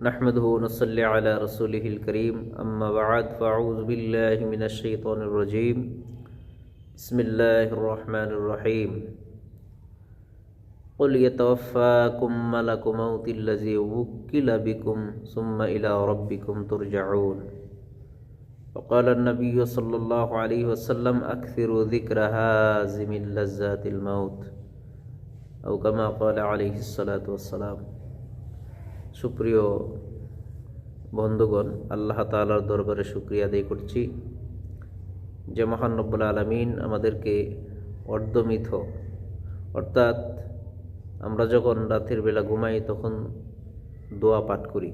نحمده ونصلي على رسوله الكريم. أما بعد فأعوذ بالله من الشيطان الرجيم. بسم الله الرحمن الرحيم. قل يتوفاكم ملك موت الذي وكل بكم ثم إلى ربكم ترجعون. وقال النبي صلى الله عليه وسلم أكثروا ذكر هازم اللذات الموت أو كما قال عليه الصلاة والسلام. সুপ্রিয় বন্ধুগণ, আল্লাহ তালার দরবারে শুক্রিয়া আদায় করছি। যে মহান রব্বুল আলমিন আমাদেরকে অর্ধমিথ অর্থাৎ আমরা যখন রাতের বেলা ঘুমাই তখন দোয়া পাঠ করি।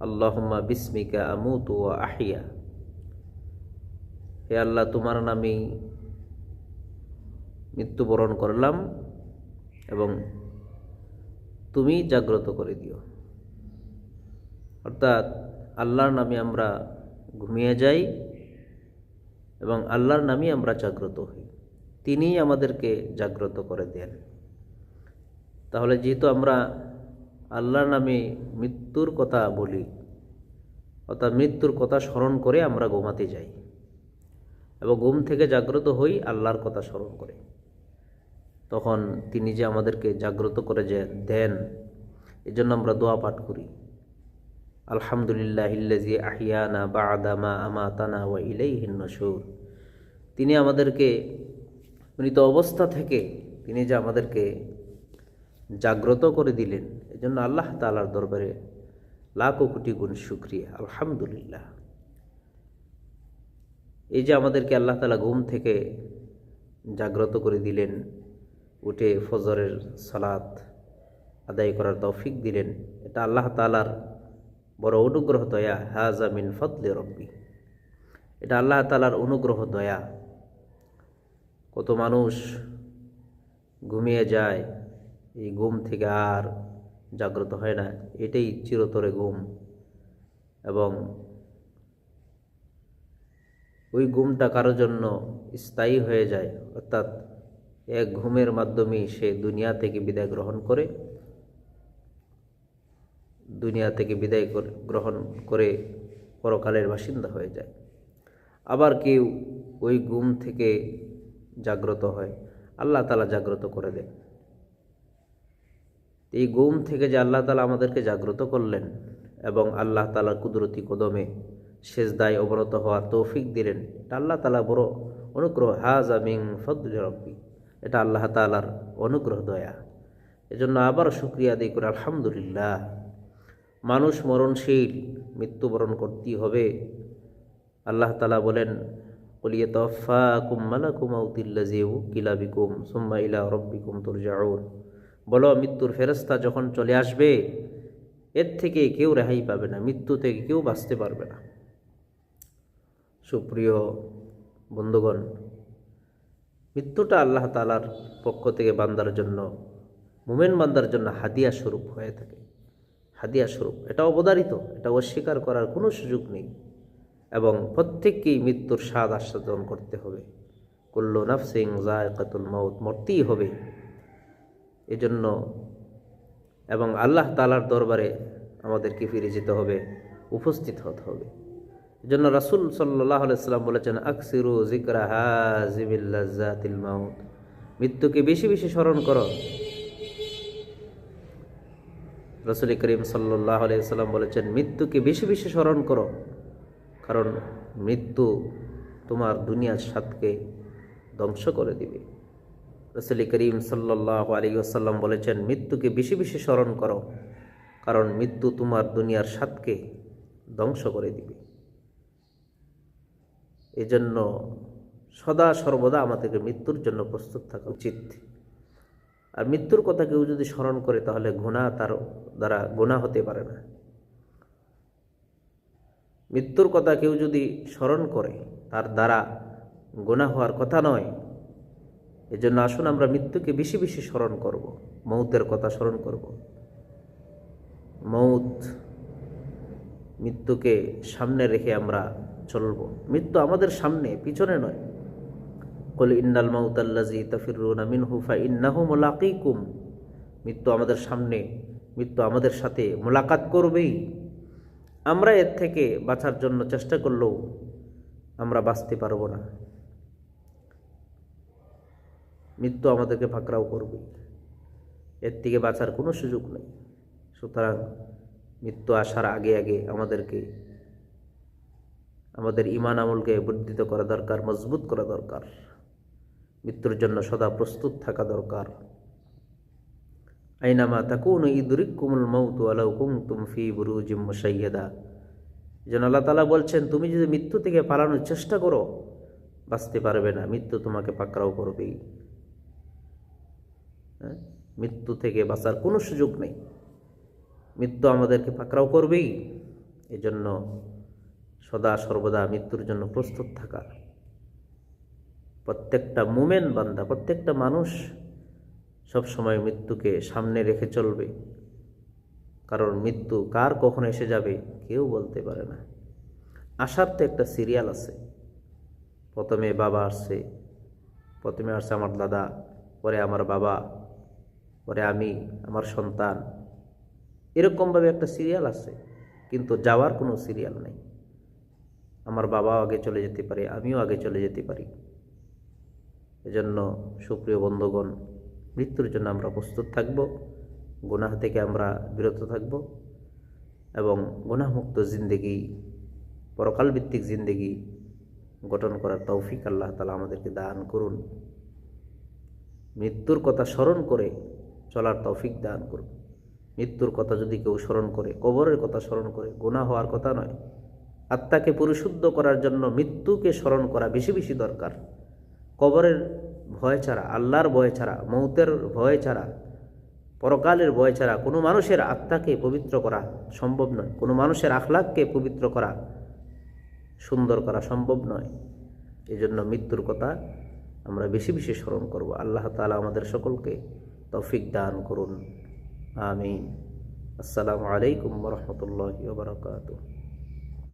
আল্লাহম্মা বিস্মিকা আমু ও আহিয়া। হে আল্লাহ, তোমার নামেই মৃত্যুবরণ করলাম এবং তুমি জাগ্রত করে দিও। অর্থাৎ আল্লাহর নামে আমরা ঘুমিয়ে যাই এবং আল্লাহর নামে আমরা জাগ্রত হই। তিনিই আমাদেরকে জাগ্রত করে দেন। তাহলে যেহেতু আমরা আল্লাহর নামে মৃত্যুর কথা বলি, অর্থাৎ মৃত্যুর কথা স্মরণ করে আমরা ঘুমাতে যাই এবং ঘুম থেকে জাগ্রত হই, আল্লাহর কথা স্মরণ করে। তখন তিনি যে আমাদেরকে জাগ্রত করে যে দেন, এজন্য আমরা দোয়া পাঠ করি। আলহামদুলিল্লাহ ইল্লাজি আহিয়ানা বা আদামা আমাতানা ওয়া ইলাইহিন নসুর তিনি আমাদেরকে মৃত অবস্থা থেকে তিনি যে আমাদেরকে জাগ্রত করে দিলেন, এজন্য আল্লাহ তালার দরবারে লাখো কোটি গুণ শুক্রিয়া, আলহামদুলিল্লাহ। এই যে আমাদেরকে আল্লাহ তালা ঘুম থেকে জাগ্রত করে দিলেন, উঠে ফজরের সালাত আদায় করার তৌফিক দিলেন, এটা আল্লাহ তালার বড় অনুগ্রহ দয়া, হাজা মিন ফদলে রব্বি। এটা আল্লাহ তালার অনুগ্রহ দয়া। কত মানুষ ঘুমিয়ে যায়, এই ঘুম থেকে আর জাগ্রত হয় না, এটাই চিরতরে ঘুম। এবং ওই ঘুমটা কারোর জন্য স্থায়ী হয়ে যায়, অর্থাৎ এক ঘুমের মাধ্যমেই সে দুনিয়া থেকে বিদায় গ্রহণ করে। দুনিয়া থেকে বিদায় গ্রহণ করে পরকালের বাসিন্দা হয়ে যায়। আবার কেউ ওই গুম থেকে জাগ্রত হয়, আল্লাহ তালা জাগ্রত করে দেন। এই গুম থেকে যে আল্লাহ তালা আমাদেরকে জাগ্রত করলেন এবং আল্লাহ তালার কুদরতি কদমে শেষ দায় অবনত হওয়ার তৌফিক দিলেন, এটা আল্লাহ তালা বড় অনুগ্রহ। হাজ আমিং ফদুল এটা আল্লাহ তালার অনুগ্রহ, দয়া। এজন্য আবার শুক্রিয়া দিই করে, আলহামদুলিল্লাহ। মানুষ মরণশীল, মৃত্যুবরণ করতেই হবে। আল্লাহ তালা বলেন বলো, মৃত্যুর ফেরস্তা যখন চলে আসবে, এর থেকে কেউ রেহাই পাবে না, মৃত্যু থেকে কেউ বাঁচতে পারবে না। সুপ্রিয় বন্ধুগণ, মৃত্যুটা আল্লাহ তালার পক্ষ থেকে বান্দার জন্য, মুমেন বান্দার জন্য হাদিয়া স্বরূপ হয়ে থাকে। হাদিয়া স্বরূপ। এটা অবদারিত এটা অস্বীকার করার কোনো সুযোগ নেই। এবং প্রত্যেককেই মৃত্যুর স্বাদ আস্বাদন করতে হবে। কুল্লু নাফসিং জায়কাতুল মৌত মরতেই হবে। এজন্য এবং আল্লাহ তালার দরবারে আমাদেরকে ফিরে যেতে হবে, উপস্থিত হতে হবে। জন্য রাসুল সাল্লাহ আলাইসাল্লাম বলেছেন, আকসিরু জিকরা হাজিবিল্লাজাতিল মাউত। মৃত্যুকে বেশি বেশি স্মরণ করো। রসুল করিম সাল্লাহ আলাইসাল্লাম বলেছেন, মৃত্যুকে বেশি বেশি স্মরণ করো। কারণ মৃত্যু তোমার দুনিয়ার স্বাদকে ধ্বংস করে দিবে। রসুল করিম সাল্লাহ আলী আসাল্লাম বলেছেন, মৃত্যুকে বেশি বেশি স্মরণ করো। কারণ মৃত্যু তোমার দুনিয়ার স্বাদকে ধ্বংস করে দিবে। এজন্য সদা সর্বদা আমাদেরকে মৃত্যুর জন্য প্রস্তুত থাকা উচিত। আর মৃত্যুর কথা কেউ যদি স্মরণ করে, তাহলে গুণা তার দ্বারা গুণা হতে পারে না। মৃত্যুর কথা কেউ যদি স্মরণ করে, তার দ্বারা গোনা হওয়ার কথা নয়। এজন্য আসুন আমরা মৃত্যুকে বেশি বেশি স্মরণ করব, মৌতের কথা স্মরণ করব। মৌত মৃত্যুকে সামনে রেখে আমরা চলব। মৃত্যু আমাদের সামনে, পিছনে নয়। কল ইন্নাল মাউতাল্লাজি তফিরুনা মিনহু ফা ইন্নাহু মুলাকিকুম। মৃত্যু আমাদের সামনে, মৃত্যু আমাদের সাথে মোলাকাত করবেই। আমরা এর থেকে বাঁচার জন্য চেষ্টা করলেও আমরা বাঁচতে পারব না। মৃত্যু আমাদেরকে ফাঁকরাও করবে। এর থেকে বাঁচার কোনো সুযোগ নেই। সুতরাং মৃত্যু আসার আগে আগে আমাদেরকে, আমাদের ইমান আমলকে বর্ধিত করা দরকার, মজবুত করা দরকার। মৃত্যুর জন্য সদা প্রস্তুত থাকা দরকার। আইনামা তাকুন ইদুরিক কুমুল মৌতু আলাউ কুমতুম ফি বুরুজিম মুসাইয়েদা যেন আল্লাহ তালা বলছেন, তুমি যদি মৃত্যু থেকে পালানোর চেষ্টা করো, বাঁচতে পারবে না, মৃত্যু তোমাকে পাকড়াও করবেই। হ্যাঁ? মৃত্যু থেকে বাঁচার কোনো সুযোগ নেই। মৃত্যু আমাদেরকে পাকড়াও করবেই। এজন্য সদা সর্বদা মৃত্যুর জন্য প্রস্তুত থাকা প্রত্যেকটা মুমেন বান্দা, প্রত্যেকটা মানুষ সব সময় মৃত্যুকে সামনে রেখে চলবে। কারণ মৃত্যু কার কখন এসে যাবে কেউ বলতে পারে না। আসার তো একটা সিরিয়াল আছে। প্রথমে বাবা আসছে, প্রথমে আসছে আমার দাদা, পরে আমার বাবা, পরে আমি, আমার সন্তান। এরকমভাবে একটা সিরিয়াল আছে, কিন্তু যাওয়ার কোনো সিরিয়াল নেই। আমার বাবাও আগে চলে যেতে পারে, আমিও আগে চলে যেতে পারি। এজন্য সুপ্রিয় বন্ধুগণ, মৃত্যুর জন্য আমরা প্রস্তুত থাকব, গুনাহ থেকে আমরা বিরত থাকব এবং গুনাহমুক্ত জিন্দেগি পরকাল ভিত্তিক জিন্দেগি গঠন করার তৌফিক আল্লাহ তালা আমাদেরকে দান করুন। মৃত্যুর কথা স্মরণ করে চলার তৌফিক দান করুন। মৃত্যুর কথা যদি কেউ স্মরণ করে, কবরের কথা স্মরণ করে, গুনাহ হওয়ার কথা নয়। আত্মাকে পরিশুদ্ধ করার জন্য মৃত্যুকে স্মরণ করা বেশি বেশি দরকার। কবরের ভয় ছাড়া, আল্লাহর ভয় ছাড়া, মৌতের ভয় ছাড়া, পরকালের ভয় ছাড়া, কোনো মানুষের আত্মাকে পবিত্র করা সম্ভব নয়। কোনো মানুষের আখলাককে পবিত্র করা সুন্দর করা সম্ভব নয়। এই জন্য মৃত্যুর কথা আমরা বেশি বেশি স্মরণ করব। আল্লাহ তালা আমাদের সকলকে তৌফিক দান করুন। আমিন। আসসালামু আলাইকুম রহমতুল্লাহ বারকাতুহ।